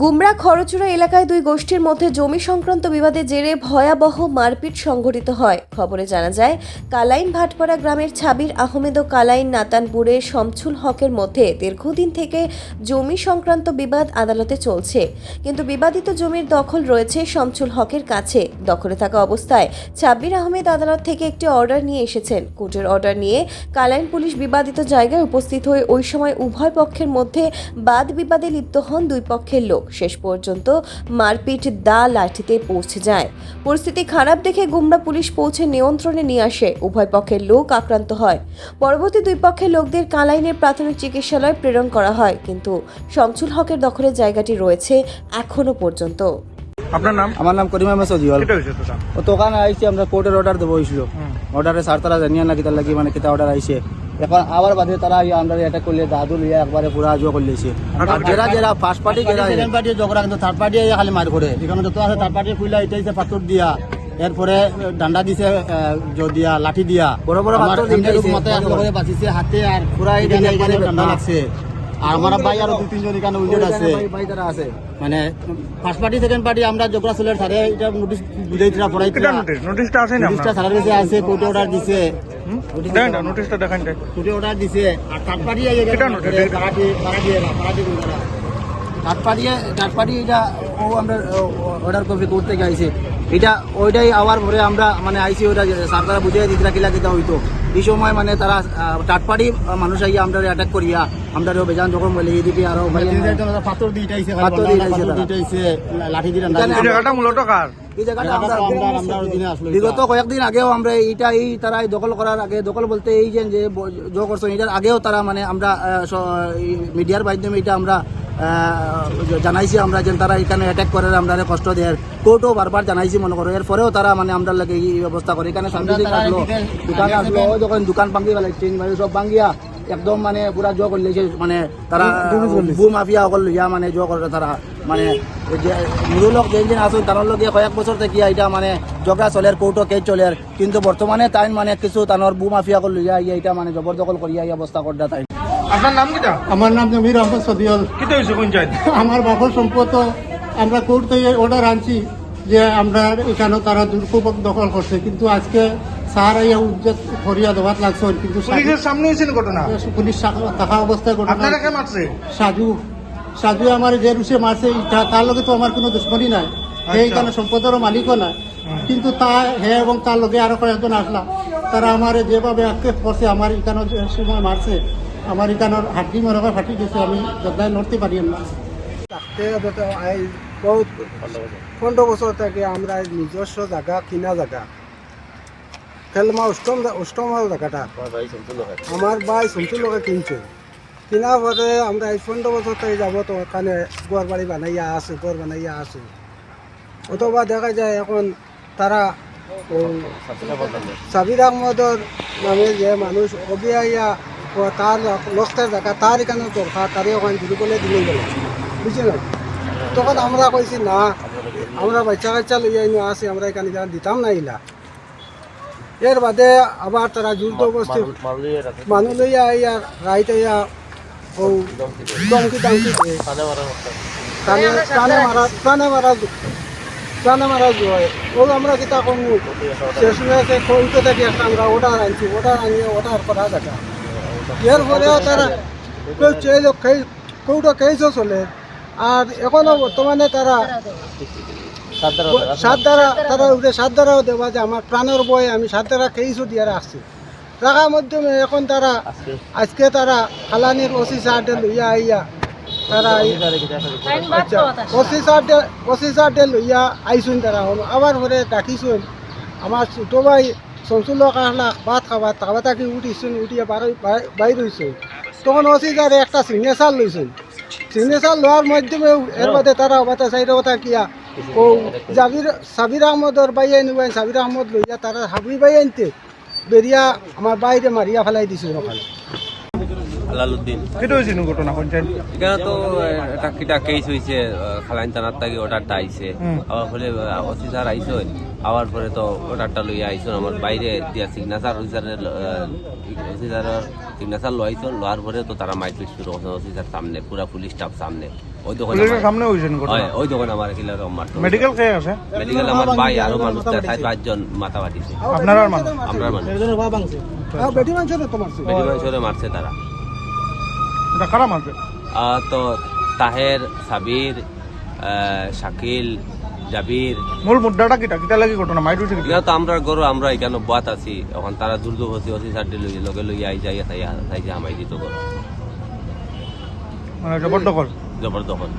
গুমরা খরচুরা এলাকায় দুই গোষ্ঠীর মধ্যে জমি সংক্রান্ত বিবাদের জেরে ভয়াবহ মারপিট সংঘটিত হয়। খবরে জানা যায়, কালাইন ভাটপাড়া গ্রামের ছাবির আহমেদ ও কালাইন নাতানপুরের শমছুল হকের মধ্যে দীর্ঘদিন থেকে জমি সংক্রান্ত বিবাদ আদালতে চলছে। কিন্তু বিবাদিত জমির দখল রয়েছে শমছুল হকের কাছে। দখলে থাকা অবস্থায় ছাব্বির আহমেদ আদালত থেকে একটি অর্ডার নিয়ে এসেছেন। কোর্টের অর্ডার নিয়ে কালাইন পুলিশ বিবাদিত জায়গায় উপস্থিত হয়ে ওই সময় উভয় পক্ষের মধ্যে বাদ বিবাদে লিপ্ত হন দুই পক্ষের লোক। শেষ পর্যন্ত মারপিট দা লাঠিতে পৌঁছে যায়। পরিস্থিতি খারাপ দেখে গুমরা পুলিশ পৌঁছে নিয়ন্ত্রণে নিয়ে আসে। উভয় পক্ষের লোক আক্রান্ত হয়। পরবর্তী দুই পক্ষের লোকদের কালাইনের প্রাথমিক চিকিৎসালয়ে প্রেরণ করা হয় কিন্তু শমসুল হকের দখলের জায়গাটি রয়েছে এখনও পর্যন্ত। আপনার নাম? আমার নাম করিম তোটা ও দোকান আইসি আমরা কোর্টের অর্ডার দেবো হয়েছিল অর্ডারে স্যার তারা জানিয়ে না কিতার লাগি মানে কিতা অর্ডার আইসে এখন আবার বাদে তারা ইয়ে আমরা এটা করলে দাদু লিয়ে একবারে পুরা আজও করলেছে আর যারা যারা ফার্স্ট পার্টি যারা সেকেন্ড পার্টি কিন্তু থার্ড পার্টি খালি মার করে। এখানে যত আছে থার্ড পার্টি খুইলা এটা হচ্ছে পাথর দিয়া এরপরে ডান্ডা দিছে দিয়া লাঠি দিয়া। বড় বড় পাথর দিছে, মতে। করে বাঁচিছে হাতে আর পুরা এখানে ডান্ডা লাগছে। আর আমার ভাই আর দুই তিনজন এখানে উল্টে আছে। আছে। মানে ফার্স্ট পার্টি সেকেন্ড পার্টি আমরা জগড়া চলের সারে এটা নোটিশ বুঝাই পড়াই নোটিশটা আছে না নোটিশটা সারার আছে কোর্টে অর্ডার দিছে। না, নোটিশটা দেখান অর্ডার দিছে আর নোটিশ? এটা ও আমরা অর্ডার কপি করতে এটা ওইটাই আবার পরে আমরা মানে আইসি ওইটা স্যার বুঝে বুঝিয়ে দিতে কিলা কিতা হইতো। এই সময় মানে তারা পার্টি মানুষ আইয়া আমরা অ্যাটাক করিয়া আমরা বেজান যখন বলে এদিকে আরও পাথর দিয়ে পাথর দিয়ে পাথর লাঠি দিয়ে এই মূলত কার? আমরা আমরা আমরা দিনে আসলো বিগত কয়েকদিন আগেও আমরা এইটা এই তারা দখল করার আগে দখল বলতে এই যে যে করছেন এটার আগেও তারা মানে আমরা মিডিয়ার মাধ্যমে এটা আমরা আহ, জানাইছি আমরা যে তারা এখানে অ্যাটাক করে আমরা কষ্ট দেয় কোর্টও বারবার জানাইছি মনে করো। এরপরেও তারা মানে আমরা লাগে এই ব্যবস্থা করে। এখানে সাংবাদিক আসলো দোকান আসলো যখন দোকান ভাঙ্গি ফেলাইছে মানে সব ভাঙ্গিয়া একদম মানে পুরা জো করলেছে মানে তারা বু মাফিয়া সকল ইয়া মানে জো করে তারা মানে যে মুরুলক যে যে আসুন তার লগে কয়েক বছর থেকে এটা মানে ঝগড়া চলের কোর্টও কেস চলের কিন্তু বর্তমানে তাই মানে কিছু তানোর বু মাফিয়া করল ইয়া ইয়া এটা মানে জবরদখল করিয়া এই অবস্থা করদা তাই আপনার নাম কিটা আমার নাম জমির আহমদ সদিয়ল কেটে হয়েছে কোন আমার বাপর সম্পদ আমরা কোর্ট থেকে অর্ডার আনছি যে আমরা এখানে তারা দুর্পূর্বক দখল করছে কিন্তু আজকে স্যার এই উজ্জত করিয়া দেওয়ার লাগছে কিন্তু পুলিশের সামনে হয়েছে না ঘটনা? পুলিশ থাকা অবস্থায় ঘটনা আপনারা কে মারছে? সাজু সাজু আমার যে রুষে মারছে তার লগে তো আমার কোনো দুশ্মনী নাই। হে এখানে সম্পদেরও মালিকও নাই। কিন্তু তা হে এবং তার লগে আরও কয়েকজন আসলা। তারা আমার যেভাবে আক্ষেপ করছে আমার এখানে সময় মারছে আমার এখানের হাড্ডি মরকা ফাটি গেছে আমি যদায় লড়তে পারি না বহুত পনেরো বছর থেকে আমরা নিজস্ব জায়গা কিনা জায়গা খেলমা অষ্টম অষ্টম জায়গাটা আমার ভাই শুনছিল লোকে। কিনছে। কিনা পরে আমরা এই পনেরো বছর থেকে যাব তো ওখানে ঘর বাড়ি বানাইয়া আছে ঘর বানাইয়া আছে। অথবা দেখা যায় এখন তারা সাবির আহমদর নামে যে মানুষ অবিয়া ও তার লস্তের জায়গা তার এখানে দরকার তারই ওখানে দিলি বলে দিলে গেল বুঝলেন তখন আমরা কইছি না আমরা বাচ্চা কাচ্চা লইয়া আসি আমরা এখানে দিতাম না ইলা এর বাদে আবার তারা জোর জবরদস্তি মানুষ লইয়া ইয়া রাইতে ইয়া ও দমকি দামকি প্রাণে প্রাণে মারা প্রাণে মারা প্রাণে মারা জয় ও আমরা কিতা কম? শেষ হয়েছে কৌটো থেকে একটা আমরা অর্ডার আনছি। অর্ডার আনিয়ে অর্ডার করা দেখা। এর তারা কেউ চেয়ে চলে। আর এখনও বর্তমানে তারা সাত দ্বারা তারা উঠে সাত দ্বারাও দেওয়া যে আমার প্রাণের বয় আমি সাত দ্বারা কেসও দিয়ে রাখছি রাখার মাধ্যমে এখন তারা আজকে? তারা খালানির ওসি সাহায্যে লইয়া আইয়া তারা এই- আচ্ছা ওসি সাহায্যে ওসি সাহায্যে লইয়া আইসুন তারা। আবার পরে ডাকিছুন আমার ছোটো ভাই শমসুল কাহলা ভাত খাবার খাবার থাকি উঠিছুন উঠিয়ে বাইর হয়েছে তখন ওসি তারে একটা সিগনেচার লইছুন সিগনেচার লওয়ার মাধ্যমে এর বাদে তারা বাতা চাইর কথা কিয়া ও জাবির সাবির আহমদর বাই আনিবেন সাবির আহমদ লইয়া তারা হাবুই বাই আনতে বেরিয়া আমার বাইরে মারিয়া ফেলাই দিছিল ওখানে আলালুদ্দিন কেটে হয়েছে ঘটনা কোন চাই এখানে তো একটা কিটা কেস হয়েছে খালাইন থানার তাকে অর্ডারটা আইছে। আবার হলে অফিসার আইছে আওয়ার পরে তো অর্ডারটা লইয়া আইসন। আমার বাইরে দিয়া সিগনেচার অফিসারের অফিসারের সিগনেচার লো আইসন লোয়ার পরে তো তারা মাইক শুরু করছে অফিসার সামনে পুরা পুলিশ স্টাফ সামনে। ওই দোকানে পুলিশের সামনে হয়েছে ঘটনা? হয়, ওই দোকানে আমার কিলার মারতো মেডিকেল খেয়ে আছে? মেডিকেল আমার ভাই আরও মানুষ চার পাঁচজন মাথা বাটিছে আপনার আর মানুষ? আমরা মানুষ। বেটি মানুষের তোমার। মেডিকেল সরে মারছে তারা। তো তাহের সাবির শাকিল জাবির। মূল মুদ্রাটা কিটা? কিটা লাগি ঘটনা? মাইট হইছে কিটা? তো আমরা গরু আমরা এখানে বাত আছি? এখন তারা দূর দূর হতে হতে লই লগে লই আই যাই তাই তাই যে আমাই দিত গরু। মানে জবরদখল। জবরদখল।